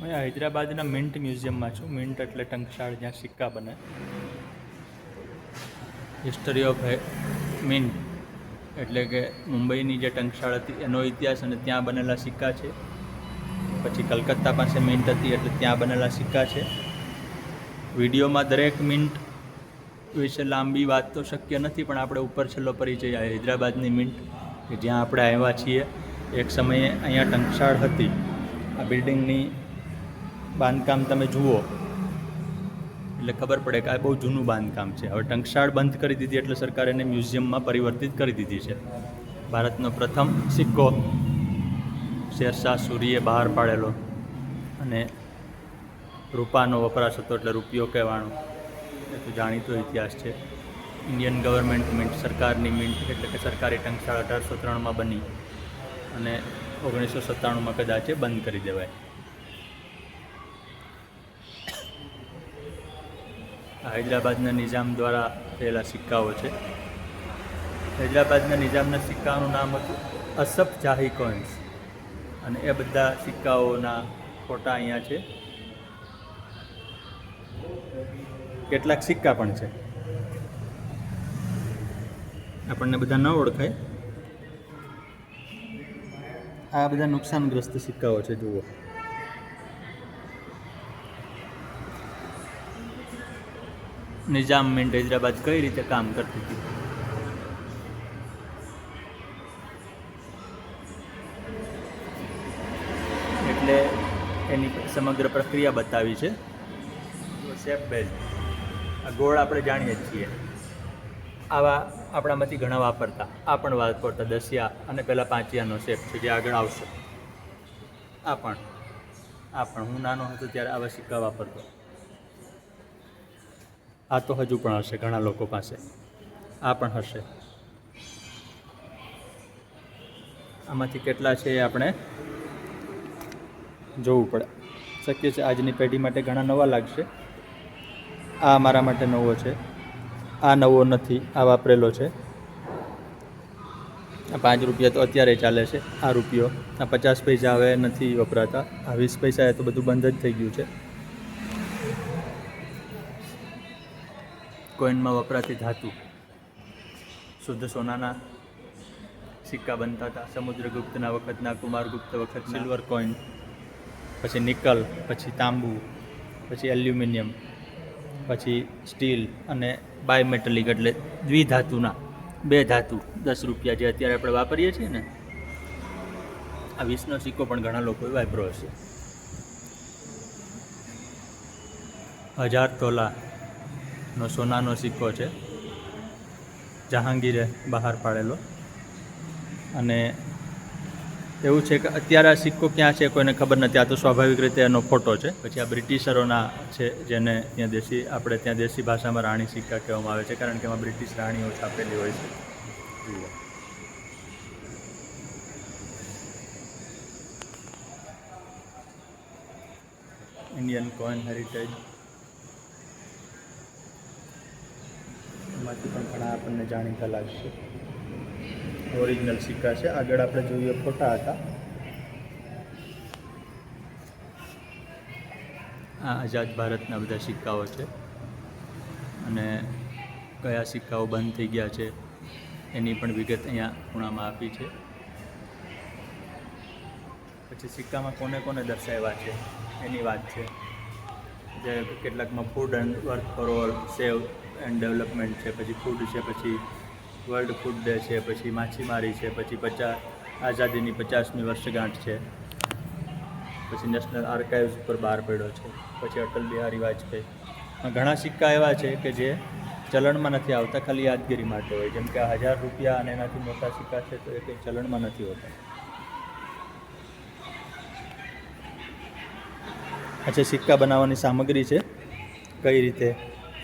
હું હૈદરાબાદના મિન્ટ મ્યુઝિયમમાં છું. મિન્ટ એટલે ટંકશાળ, જ્યાં સિક્કા બને. હિસ્ટરી ઓફ મિન્ટ એટલે કે મુંબઈની જે ટંકશાળ હતી, એનો ઇતિહાસ અને ત્યાં બનેલા સિક્કા છે. પછી કલકત્તા પાસે મિન્ટ હતી, એટલે ત્યાં બનેલા સિક્કા છે. વિડીયોમાં દરેક મિન્ટ વિશે લાંબી વાત તો શક્ય નથી, પણ આપણે ઉપર છેલ્લો પરિચય હૈદરાબાદની મિન્ટ, કે જ્યાં આપણે આવ્યા છીએ. એક સમયે અહીંયા ટંકશાળ હતી. આ બિલ્ડિંગની બાંધકામ તમે જુઓ. એટલે ખબર પડે કે આ બહુ જૂનું બાંધકામ છે. હવે ટંકશાળ બંધ કરી દીધી એટલે સરકારે એને મ્યુઝિયમમાં પરિવર્તિત કરી દીધી છે. ભારતનો પ્રથમ સિક્કો શેરશાહ સૂરીએ બહાર પાડેલો અને રૂપાનો વપરાશ હતો એટલે રૂપિયો કહેવાનો. એ તો જાણીતો ઇતિહાસ છે. ઇન્ડિયન ગવર્મેન્ટ મિન્ટ સરકારની મિન્ટ એટલે કે સરકારી ટંકશાળ અઢારસો ત્રણમાં બની અને ઓગણીસો સત્તાણુંમાં કદાચ બંધ કરી દેવાય. હૈદરાબાદના નિઝામ દ્વારા થયેલા સિક્કાઓ છે. હૈદરાબાદના નિઝામના સિક્કાનું નામ હતું અસફ જાહી કોઇન્સ. અને એ બધા સિક્કાઓના ફોટા અહીંયા છે. કેટલાક સિક્કા પણ છે. આપણને બધા ન ઓળખાય. આ બધા નુકસાનગ્રસ્ત સિક્કાઓ છે, જુઓ. નિઝામ મિન્ટ હૈદરાબાદ કઈ રીતે કામ કરતી હતી? એટલે એની સમગ્ર પ્રક્રિયા બતાવી છે. Safe belt. આ ગોળ આપણે જાણીએ જ છીએ. આવા આપણામાંથી ઘણા વાપરતા. આ પણ વાપરતા દસિયા અને પેલા પાંચિયાનો શેપ છે, જે આગળ આવશે. આ પણ. આ પણ. હું નાનો હતો ત્યારે આવા સિક્કા વાપરતો. આ તો હજુ પણ હશે, ઘણા લોકો પાસે. આ પણ હશે. આમાંથી કેટલા છે એ આપણે જોવું પડે. શક્ય છે આજની પેઢી માટે ઘણા નવા લાગશે. આ મારા માટે નવો છે. આ નવો નથી, આ વાપરેલો છે. આ પાંચ રૂપિયા તો અત્યારે ચાલે છે, આ રૂપિયો. આ પચાસ પૈસા હવે નથી વપરાતા. આ વીસ પૈસા એ તો બધું બંધ જ થઈ ગયું છે. કોઈનમાં વપરાતી ધાતુ. શુદ્ધ સોનાના સિક્કા બનતા હતા. સમુદ્રગુપ્તના વખતના કુમારગુપ્ત વખત સિલ્વર કોઈન પછી નિકલ પછી તાંબુ પછી એલ્યુમિનિયમ પછી સ્ટીલ અને બાયોમેટલિક એટલે દ્વિધાતુના બે ધાતુ દસ રૂપિયા જે અત્યારે આપણે વાપરીએ છીએ ને આ વીસનો સિક્કો પણ ઘણા લોકોએ વાપર્યો હશે. હજાર તોલાનો સોનાનો સિક્કો છે. જહાંગીરે બહાર પાડેલો. અને એવું છે કે અત્યારે આ સિક્કો ક્યાં છે કોઈને ખબર નથી. આ તો સ્વાભાવિક રીતે એનો ફોટો છે. પછી આ બ્રિટિશરોના છે જેને ત્યાં દેશી, આપણે ત્યાં દેશી ભાષામાં રાણી સિક્કા કહેવામાં આવે છે. કારણ કે એમાં બ્રિટિશ રાણીઓ છાપેલી હોય છે. ઇન્ડિયન કોઈન હેરિટેજ એમાંથી પણ ઘણા આપણને જાણીતા લાગશે. ઓરિજિનલ સિક્કા છે. આગળ આપણે જોઈએ ફોટા હતા. આ આઝાદ ભારતના બધા સિક્કાઓ છે. અને કયા સિક્કાઓ બંધ થઈ ગયા છે, એની પણ વિગત અહીંયા ખૂણામાં આપી છે. પછી સિક્કામાં કોને કોને દર્શાવ્યા છે, એની વાત છે. જે કેટલાકમાં food and work for all save and development છે, પછી ફૂડ છે, પછી વર્લ્ડ ફૂડ ડે છે, પછી માછીમારી છે, પછી પચાસ, આઝાદીની પચાસમી વર્ષગાંઠ છે, પછી નેશનલ આર્કાઇવ્સ ઉપર બહાર પડ્યો છે, પછી અટલ બિહારી વાજપેયી. આ ઘણા સિક્કા એવા છે કે જે ચલણમાં નથી આવતા, ખાલી યાદગીરી માટે હોય. જેમ કે આ હજાર રૂપિયા અને એનાથી મોટા સિક્કા છે, તો એ કંઈ ચલણમાં નથી હોતા. અચ્છા સિક્કા બનાવવાની સામગ્રી છે, કઈ રીતે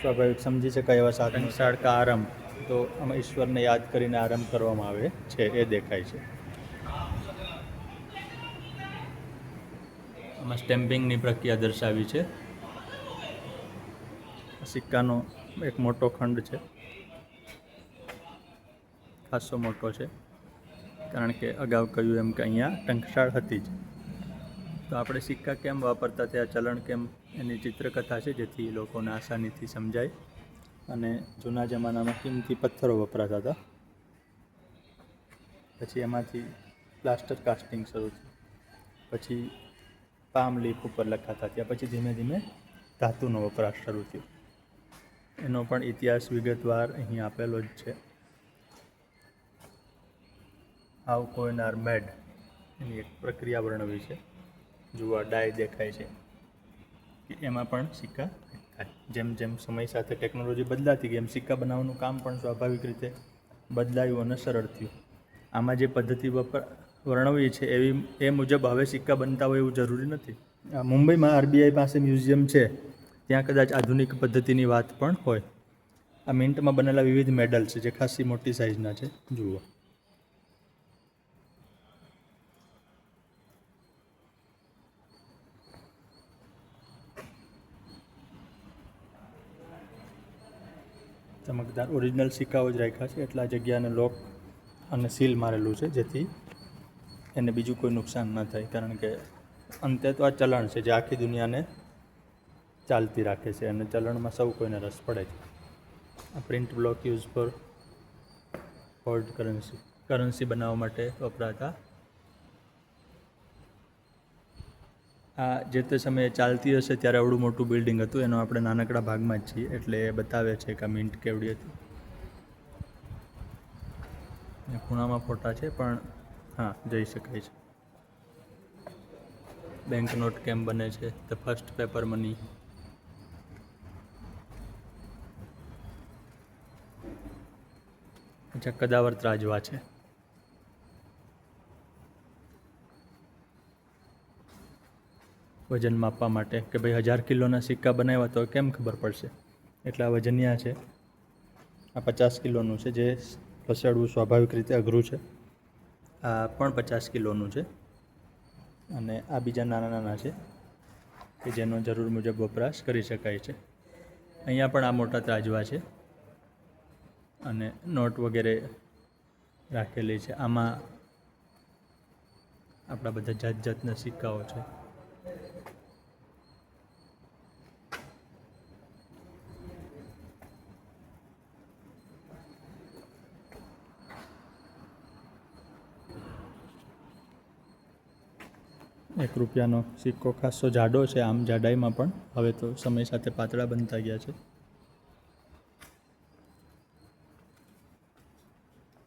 સ્વાભાવિક સમજી શકાય એવા સાધન સાડકા આરંભ, તો આમાં ઈશ્વરને યાદ કરીને આરંભ કરવામાં આવે છે, એ દેખાય છે. આમાં સ્ટેમ્પિંગની પ્રક્રિયા દર્શાવી છે. સિક્કાનો એક મોટો ખંડ છે. ખાસો મોટો છે. કારણ કે અગાઉ કહ્યું એમ કે અહીંયા ટંકશાળ હતી જ. તો આપણે સિક્કા કેમ વાપરતા ત્યાં ચલણ કેમ? એની ચિત્રકથા છે, જેથી લોકોને આસાનીથી સમજાય. અને જૂના જમાનામાં કિંમતી પથ્થરો વપરાતા હતા. પછી એમાંથી પ્લાસ્ટર કાસ્ટિંગ શરૂ થયું. પછી પામ લીફ ઉપર લખાતા ત્યાં પછી ધીમે ધીમે ધાતુનો વપરાશ શરૂ થયો. એનો પણ ઇતિહાસ વિગતવાર અહીં આપેલો જ છે. હાઉ કોઈનાર મેડ એની એક પ્રક્રિયા વર્ણવી છે. જુઓ ડાય દેખાય છે. કે એમાં પણ સિક્કા થાય જેમ જેમ સમય સાથે ટેકનોલોજી બદલાતી ગઈ, એમ સિક્કા બનાવવાનું કામ પણ સ્વાભાવિક રીતે બદલાયું અને સરળ થયું. આમાં જે પદ્ધતિ વપર વર્ણવી છે એવી, એ મુજબ હવે સિક્કા બનતા હોય એવું જરૂરી નથી. મુંબઈમાં આરબીઆઈ પાસે મ્યુઝિયમ છે. ત્યાં કદાચ આધુનિક પદ્ધતિની વાત પણ હોય. આ મિન્ટમાં બનેલા વિવિધ મેડલ છે, જે ખાસી મોટી સાઇઝના છે. જુઓ. ચમકદાર. ઓરિજિનલ સિક્કાઓ જ રાખ્યા છે. એટલા જગ્યાને લોક અને સીલ મારેલું છે, જેથી એને બીજું કોઈ નુકસાન ન થાય. કારણ કે અંતે તો આ ચલણ છે, જે આખી દુનિયાને ચાલતી રાખે છે. અને ચલણમાં સૌ કોઈને રસ પડે છે. આ print block use for hold currency currency બનાવવા માટે વપરાતા આ જે તે સમયે ચાલતી હશે ત્યારે અવડું મોટું બિલ્ડિંગ હતું, એનો આપણે નાનકડા ભાગમાં જ છીએ. એટલે એ બતાવે છે કે આ મિન્ટ કેવડી હતી. ખૂણામાં ફોટા છે, પણ હા, જઈ શકાય છે. બેંક નોટ કેમ બને છે? ધ ફર્સ્ટ પેપર મની અચ્છા, કદાવર ત્રાજવા છે. વજન માપવા માટે કે ભાઈ હજાર કિલોના સિક્કા બનાવ્યા તો કેમ ખબર પડશે? એટલા વજનિયા છે. આ પચાસ કિલોનું છે જે ખસેડવું સ્વાભાવિક રીતે અઘરું છે. આ પણ પચાસ કિલોનું છે. અને આ બીજા નાના નાના છે કે જેનો જરૂર મુજબ વપરાશ કરી શકાય છે. અહીંયા પણ આ મોટા ત્રાજવા છે. અને નોટ વગેરે રાખેલી છે. આમાં આપણા બધા જાત જાતના સિક્કાઓ છે. એક રૂપિયાનો સિક્કો ખાસો જાડો છે, આમ જાડાઈમાં પણ. હવે તો સમય સાથે પાતળા બનતા ગયા છે.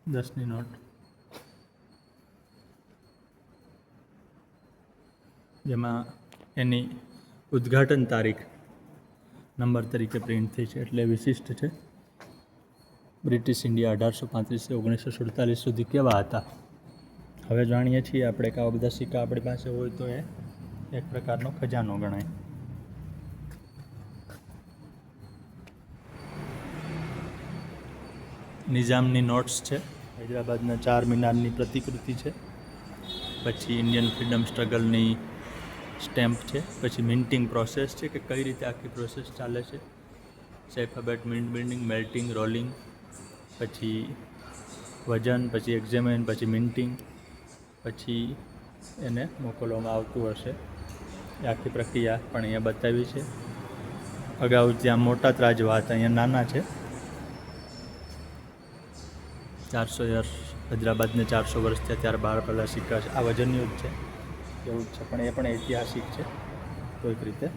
દસની નોટ. જેમાં એની ઉદ્ઘાટન તારીખ નંબર તરીકે પ્રિન્ટ થઈ છે, એટલે વિશિષ્ટ છે. બ્રિટિશ ઇન્ડિયા અઢારસો પાંત્રીસથી ઓગણીસો સુડતાલીસ સુધી કેવા હતા? હવે જાણીએ છીએ આપણે કે આવા બધા સિક્કા આપણી પાસે હોય તો એ એક પ્રકારનો ખજાનો ગણાય. નિઝામની નોટ્સ છે. હૈદરાબાદના ચાર મિનારની પ્રતિકૃતિ છે. પછી ઇન્ડિયન ફ્રીડમ સ્ટ્રગલની સ્ટેમ્પ છે. પછી મિન્ટિંગ પ્રોસેસ છે કે કઈ રીતે આખી પ્રોસેસ ચાલે છે. સેફાબેટ મિન્ટ બિલ્ડિંગ, મેલ્ટિંગ, રોલિંગ, પછી વજન, પછી એક્ઝામિન, પછી મિન્ટિંગ પછી એને મોકલવામાં આવતું હશે. એ આખી પ્રક્રિયા પણ અહીંયા બતાવી છે. અગાઉ જ્યાં મોટા ત્રાજવા હતા અહીંયા નાના છે. ચારસો વર્ષ હૈદરાબાદને ચારસો વર્ષ થયા ત્યારે બાર પહેલાં સિક્કા છે. આ જ છે. એવું જ છે, પણ એ પણ ઐતિહાસિક છે. કોઈક રીતે.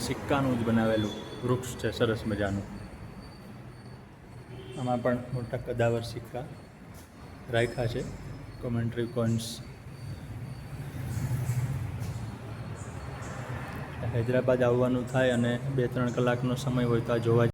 સિક્કાનું જ બનાવેલું વૃક્ષ છે, સરસ મજાનું. આમાં પણ મોટા કદાવર સિક્કા રાખ્યા છે. કોમેન્ટ્રી કોઇન્સ હૈદરાબાદ આવવાનું થાય અને બે ત્રણ કલાકનો સમય હોય તો આ જોવા